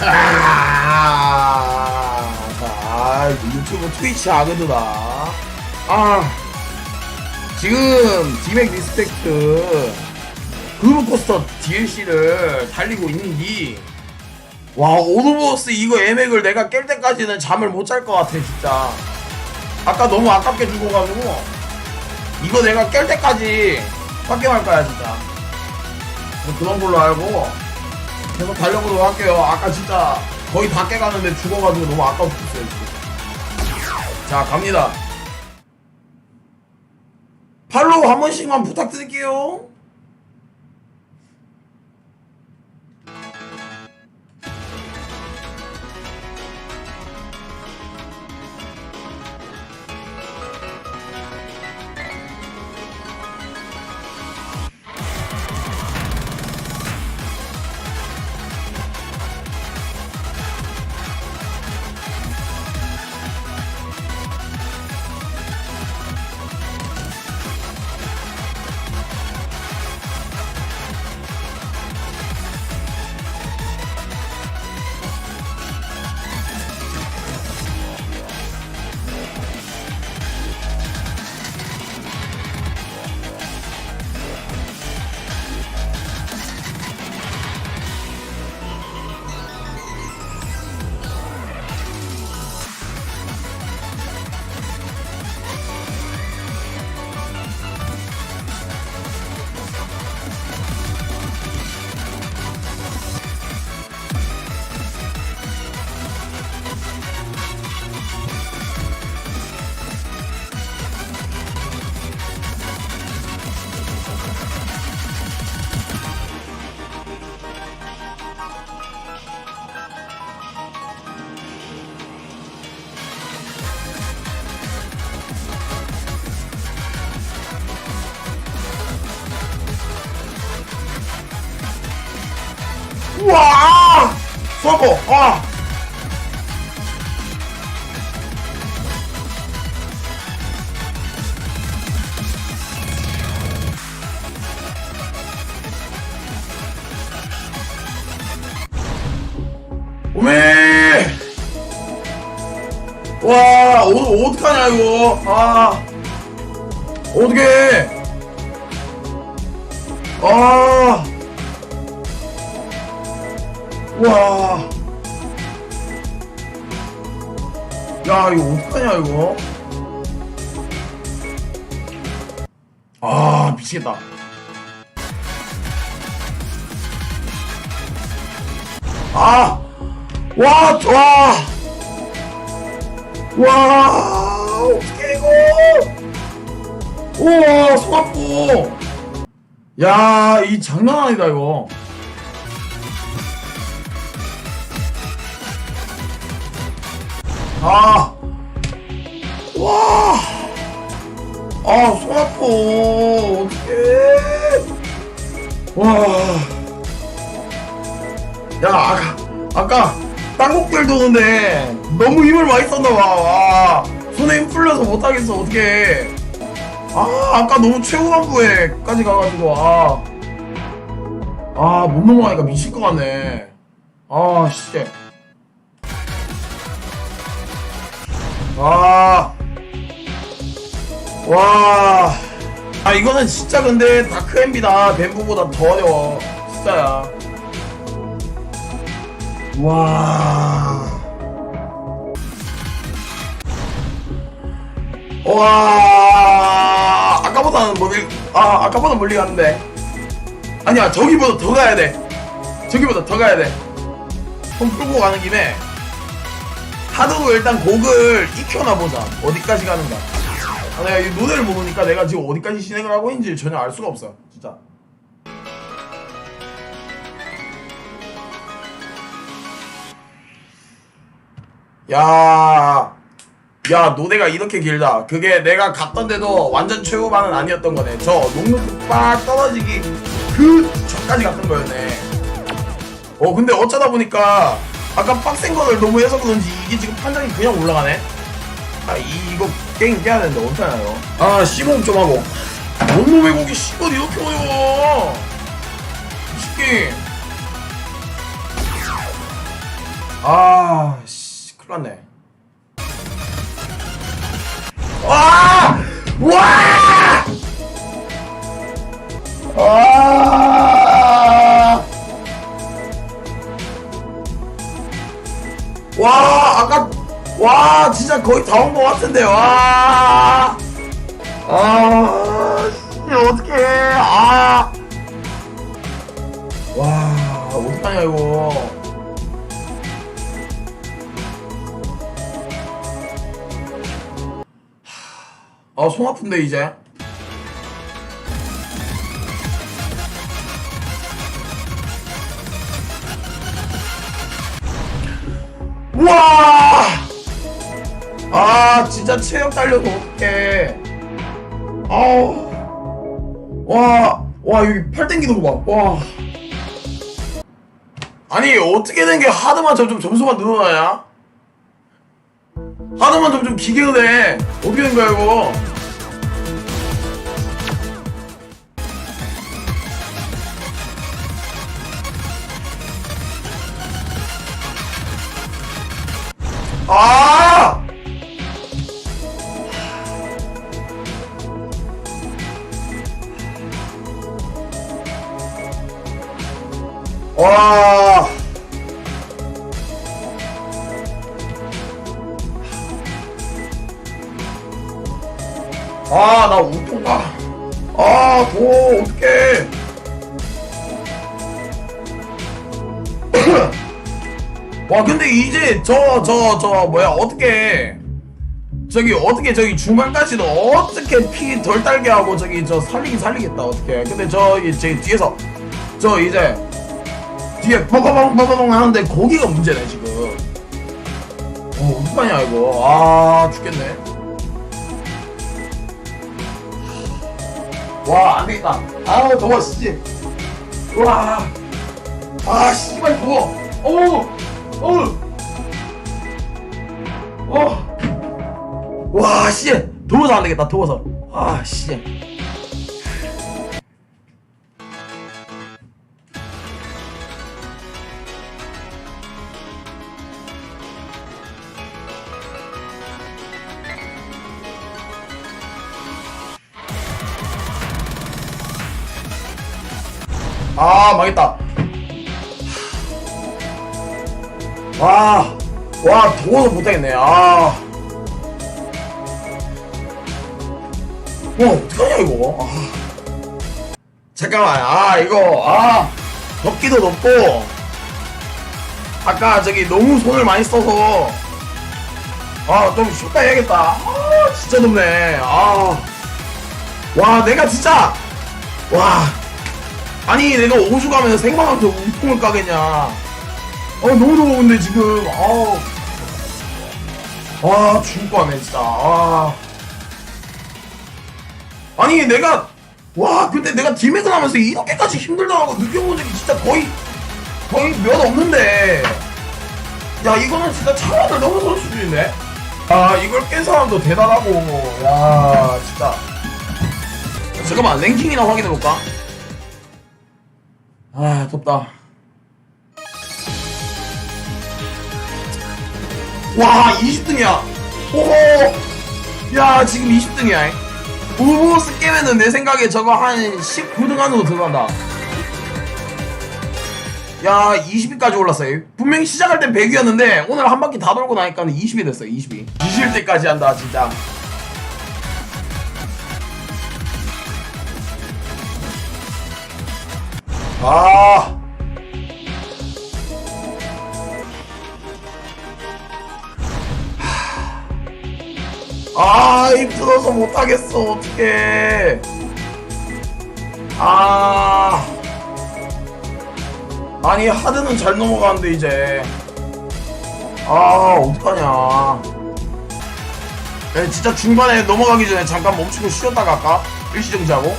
자, 아, 유튜브 트위치 아그드다. 아, 지금 디맥 리스펙트 그룹코스터 DLC를 달리고 있는지, 와, 오드보스 이거 애맥을 내가 깰 때까지는 잠을 못 잘 것 같아, 진짜. 아까 너무 아깝게 죽어가지고, 이거 내가 깰 때까지 빡게할 거야, 진짜. 뭐 그런 걸로 알고, 계속 달려보도록 할게요. 아까 진짜 거의 다 깨가는데 죽어가지고 너무 아까워 죽겠어요. 자, 갑니다. 팔로우 한 번씩만 부탁드릴게요. 우와! 쏘고, 아! 오메! 와, 오, 어떡하냐, 이거. 아. 어떡해. 아. 와. 야, 이거 어떡하냐, 이거. 아, 미치겠다. 아! 와, 와! 와! 어떡해, 이거! 우와, 손 아프! 야, 이 장난 아니다, 이거. 아, 와, 아, 손 아파. 어떡해. 와. 야, 아까, 아까, 땅콩길 도는데, 너무 힘을 많이 썼나봐. 와. 손에 힘 풀려서 못하겠어. 어떡해. 아, 아까 너무 최후반부에까지 가가지고, 아. 아, 못 넘어가니까 미칠 것 같네. 아, 씨. 와. 와. 아, 이거는 진짜 근데 다크엠비다. 뱀부보다 더 어려워. 진짜야. 와. 와. 아까보다는 멀리, 아, 아까보다 멀리 갔는데. 아니야, 저기보다 더 가야 돼. 저기보다 더 가야 돼. 손 끌고 가는 김에 하도 일단 곡을 익혀놔 보자. 어디까지 가는가. 아, 내가 이 노래를 모르니까 내가 지금 어디까지 진행을 하고 있는지 전혀 알 수가 없어. 진짜. 야, 야 노래가 이렇게 길다. 그게 내가 갔던 데도 완전 최후반은 아니었던 거네. 저 녹록빡 떨어지기 그 전까지 갔던 거였네. 어 근데 어쩌다 보니까 아까 빡센 거를 너무 해서 그런지 이게 지금 판정이 그냥 올라가네. 아 이, 이거 게임 깨야 되는데 어떡하나요? 아 시범 좀 하고. 원놈의 고기 씨발 이렇게 어려워. 이 새끼. 아, 씨, 큰일 났네. 와! 와! 아! 와, 아까, 와, 진짜 거의 다 온 것 같은데, 와! 아, 씨, 어떡해, 아! 와, 어떡하냐, 이거. 아, 손 아픈데, 이제. 우와! 아, 진짜 체력 달려도 어떡해. 아우. 와, 와, 여기 팔 땡기는 거 봐. 와. 아니, 어떻게 된 게 하드만 점점 점수가 늘어나냐? 하드만 점점 기계가 돼. 어떻게 된 거야, 이거? 아! 와. 아, 나 우통가. 아, 도, 어떡해. 와, 근데 이제 저, 저, 저, 뭐야, 어떻게. 저기, 어떻게, 저기 중반까지도 어떻게 피 덜 달게 하고, 저기, 저 살리긴 살리겠다, 어떻게. 근데 저기, 제 뒤에서, 저 이제, 뒤에 뻐거벙 뻐거벙 하는데 거기가 문제네, 지금. 어, 어떡하냐, 이거. 아, 죽겠네. 와, 안 되겠다. 아우, 더워, 씨. 와. 아, 씨발, 더워. 어우, 어우. 어. 와, 씨. 더워서 안 되겠다, 더워서. 아, 씨. 아, 망했다. 와, 와, 더워서 못하겠네. 아. 와, 어떡하냐, 이거. 아. 잠깐만, 아, 이거, 아, 덥기도 덥고, 아까 저기 너무 손을 많이 써서, 아, 좀 쉬었다 해야겠다. 아, 진짜 덥네. 아. 와, 내가 진짜, 와. 아니, 내가 오주 가면서 생방하면서 우통을 까겠냐. 어, 너무 더운데, 지금. 아우. 와, 죽을 거 같네, 진짜. 아. 아니 내가 와 근데 내가 디맥을 하면서 이렇게까지 힘들다고 느껴본 적이 진짜 거의 거의 몇 없는데 야 이거는 진짜 차원을 넘어선 수준인데 아 이걸 깬 사람도 대단하고 야 진짜 잠깐만 랭킹이나 확인해볼까 아 덥다 와 20등이야 오호 야 지금 20등이야 우보스 깨면은 내 생각에 저거 한 19등 안으로 들어간다. 야, 20위까지 올랐어요. 분명히 시작할 땐 100위였는데 오늘 한 바퀴 다 돌고 나니까 20위 됐어요. 20위. 뒤질 때까지 한다, 진짜. 아. 아, 힘들어서 못하겠어. 어떡해. 아. 아니, 하드는 잘 넘어가는데, 이제. 아, 어떡하냐. 야, 진짜 중반에 넘어가기 전에 잠깐 멈추고 쉬었다가 갈까? 일시정지하고.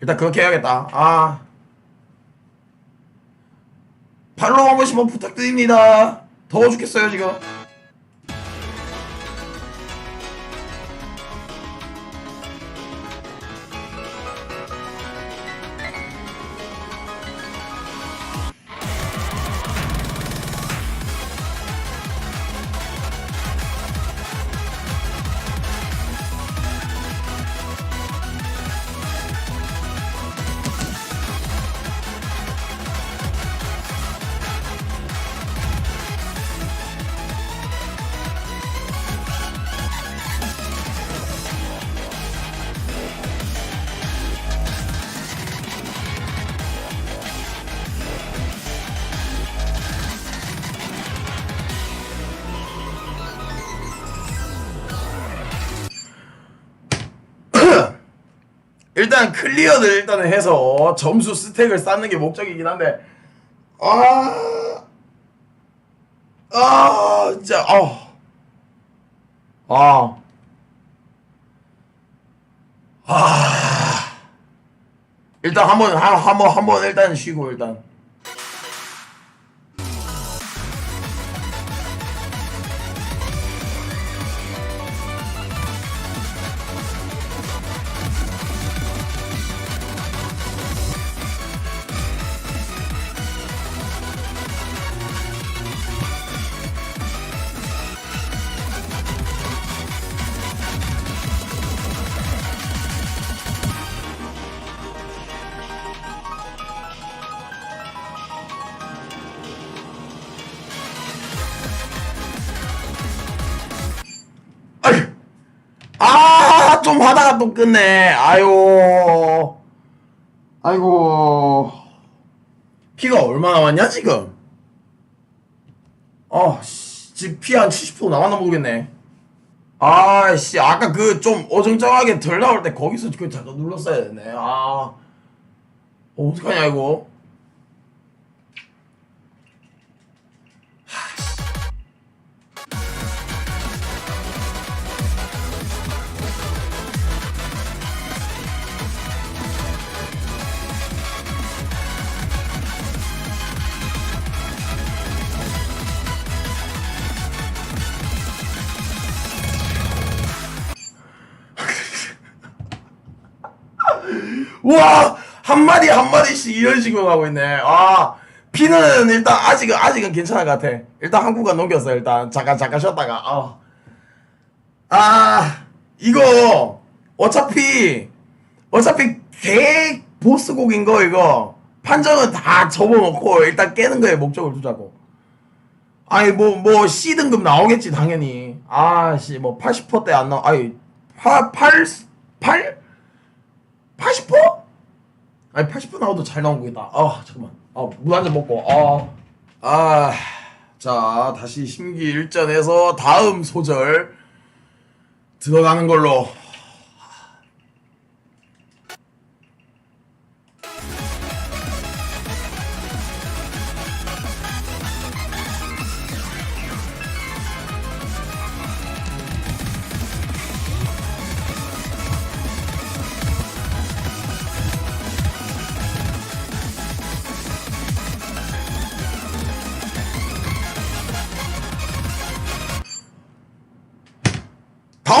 일단 그렇게 해야겠다. 아. 팔로우 한 번씩만 부탁드립니다. 더워 죽겠어요, 지금. 일단 클리어를 일단은 해서 점수 스택을 쌓는 게 목적이긴 한데 아, 아, 진짜, 어, 아, 아, 일단 한번 한번 한번 일단 쉬고 일단. 하다가 또 끝내. 아유, 아이고, 피가 얼마 남았냐 지금? 어, 씨, 지금 피 한 70% 남았나 모르겠네. 아씨, 아까 그 좀 어정쩡하게 덜 나올 때 거기서 그 잠깐 눌렀어야 되네. 아, 어, 어떡하냐 이거? 와, 한 마디 한 마디씩 이런 식으로 가고 있네. 아, 피는 일단 아직은 아직은 괜찮은 것 같아. 일단 한 구간 넘겼어. 일단 잠깐 잠깐 쉬었다가. 아, 아 이거 어차피 어차피 개 보스곡인 거 이거 판정은 다 접어놓고 일단 깨는 거에 목적을 두자고. 아니 뭐뭐 C 등급 나오겠지 당연히. 아씨 뭐 80%대 안 나와. 아니 8 8 8 80%? 아니 80% 나와도 잘 나온 거겠다. 아 잠깐만. 아물 한잔 먹고. 아. 아. 자 다시 심기 일전에서 다음 소절 들어가는 걸로.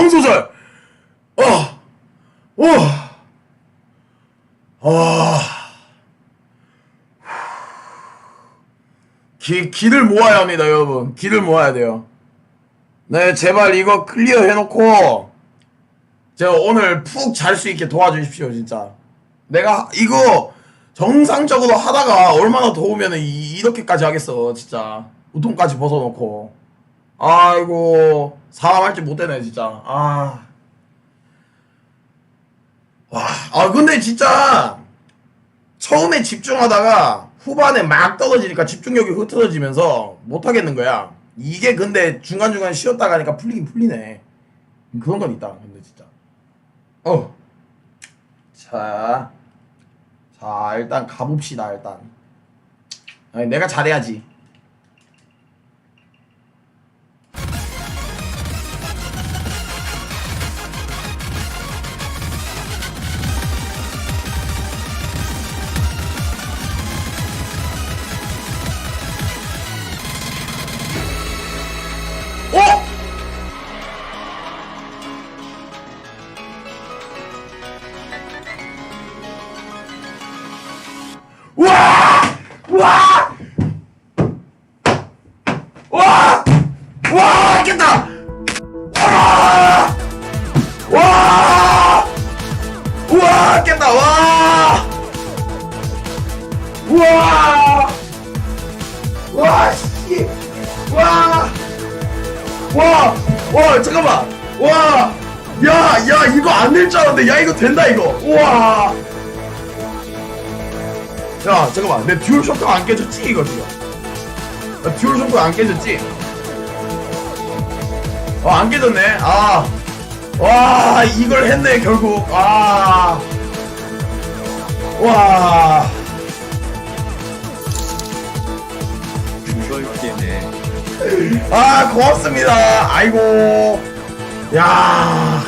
다음 소절. 어. 어. 아. 기, 기를 모아야 합니다, 여러분. 기를 모아야 돼요. 네, 제발 이거 클리어 해놓고, 제가 오늘 푹 잘 수 있게 도와주십시오, 진짜. 내가 이거 정상적으로 하다가 얼마나 더우면 이렇게까지 하겠어, 진짜. 우통까지 벗어놓고. 아이고, 사람 할줄 못되네, 진짜. 아. 와, 아, 근데 진짜, 처음에 집중하다가 후반에 막 떨어지니까 집중력이 흐트러지면서 못하겠는 거야. 이게 근데 중간중간 쉬었다 가니까 풀리긴 풀리네. 그런 건 있다, 근데 진짜. 어. 자. 자, 일단 가봅시다, 일단. 아니, 내가 잘해야지. 와! 와, 잠깐만! 와! 야, 야, 이거 안 될 줄 알았는데, 야, 이거 된다, 이거! 우와! 야, 잠깐만. 내 듀얼 쇼크가 안 깨졌지, 이거 지금? 나 듀얼 쇼크가 안 깨졌지? 어, 안 깨졌네. 아. 와, 이걸 했네, 결국. 아. 와. 이걸 깨네. 아 고맙습니다 아이고 야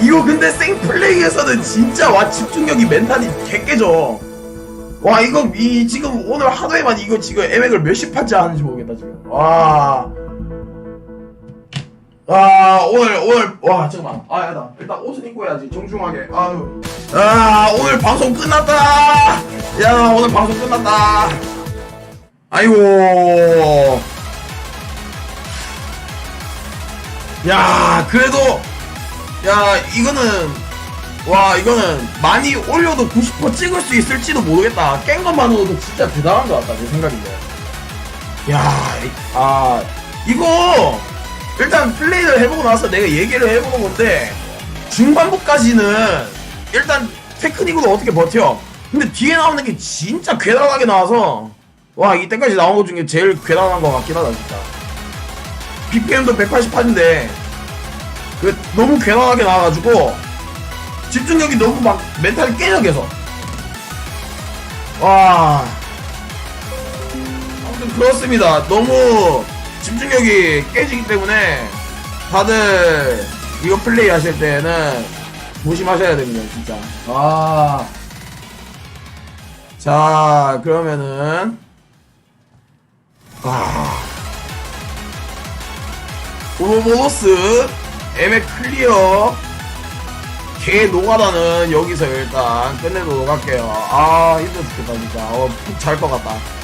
이거 근데 생플레이에서는 진짜 와 집중력이 멘탈이 개깨져 와 이거 이 지금 오늘 하루에만 이거 지금 에맥을 몇십 판째 하는지 모르겠다 지금 와 아, 오늘, 오늘, 와, 잠깐만. 아, 야다. 일단 옷은 입고 해야지. 정중하게. 아유. 아, 오늘 방송 끝났다! 야, 오늘 방송 끝났다! 아이고. 야, 그래도, 야, 이거는, 와, 이거는 많이 올려도 90% 찍을 수 있을지도 모르겠다. 깬 것만으로도 진짜 대단한 것 같다, 내 생각인데. 야, 이- 아, 이거, 일단 플레이를 해보고 나서 내가 얘기를 해보는 건데, 중반부까지는 일단 테크닉으로 어떻게 버텨. 근데 뒤에 나오는 게 진짜 괴랄하게 나와서, 와, 이때까지 나온 것 중에 제일 괴랄한 것 같긴 하다, 진짜. BPM도 188인데, 그, 너무 괴랄하게 나와가지고, 집중력이 너무 막, 멘탈이 깨져, 계속. 와. 아무튼 그렇습니다. 너무 집중력이 깨지기 때문에, 다들, 이거 플레이 하실 때는, 조심하셔야 됩니다, 진짜. 아. 자, 그러면은, 아. 오로보로스, 에메 클리어, 개 노가다는 여기서 일단 끝내도록 할게요. 아, 힘들어 죽겠다, 진짜. 어, 푹잘것 같다.